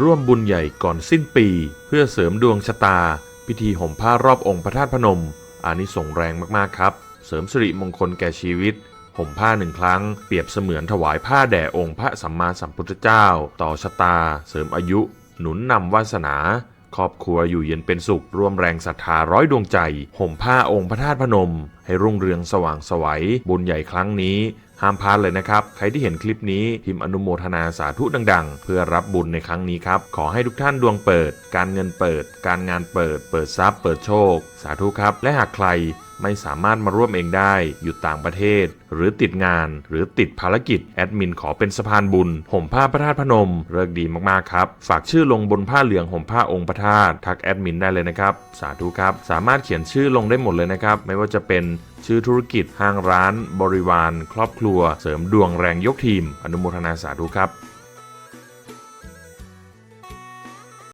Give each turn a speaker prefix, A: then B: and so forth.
A: ร่วมบุญใหญ่ก่อนสิ้นปี เพื่อเสริมดวงชะตา พิธีห่มผ้ารอบองค์พระธาตุพนมอานิสงส์แรงมากๆครับ เสริมสิริมงคลแก่ชีวิต ห่มผ้าหนึ่งครั้ง เปรียบเสมือนถวายผ้าแด่องค์พระสัมมาสัมพุทธเจ้า ต่อชะตา เสริมอายุ หนุนนำวาสนา ครอบครัวอยู่เย็นเป็นสุข ร่วมแรงศรัทธาร้อยดวงใจ ห่มผ้าองค์พระธาตุพนม ให้รุ่งเรืองสว่างไสวัยบุญใหญ่ครั้งนี้ ห้ามพลาดเลยนะครับ ใครที่เห็นคลิปนี้พิมพ์อนุโมทนาสาธุดัง ๆ เพื่อรับบุญในครั้งนี้ครับ ขอให้ทุกท่านดวงเปิด การเงินเปิด การงานเปิด เปิดทรัพย์ เปิดโชค สาธุครับ และหากใครไม่สามารถมาร่วมเองได้ อยู่ต่างประเทศ หรือติดงาน หรือติดภารกิจ แอดมินขอเป็นสะพานบุญ ห่มผ้าพระธาตุพนม เลิกดีมากๆครับ ฝากชื่อลงบนผ้าเหลืองห่มผ้าองค์พระธาตุ ทักแอดมินได้เลยนะครับ สาธุครับ สามารถเขียนชื่อลงได้หมดเลยนะครับ ไม่ว่าจะเป็นชื่อธุรกิจ ห้างร้าน บริวาร ครอบครัว เสริมดวงแรงยกทีม อนุโมทนาสาธุครับ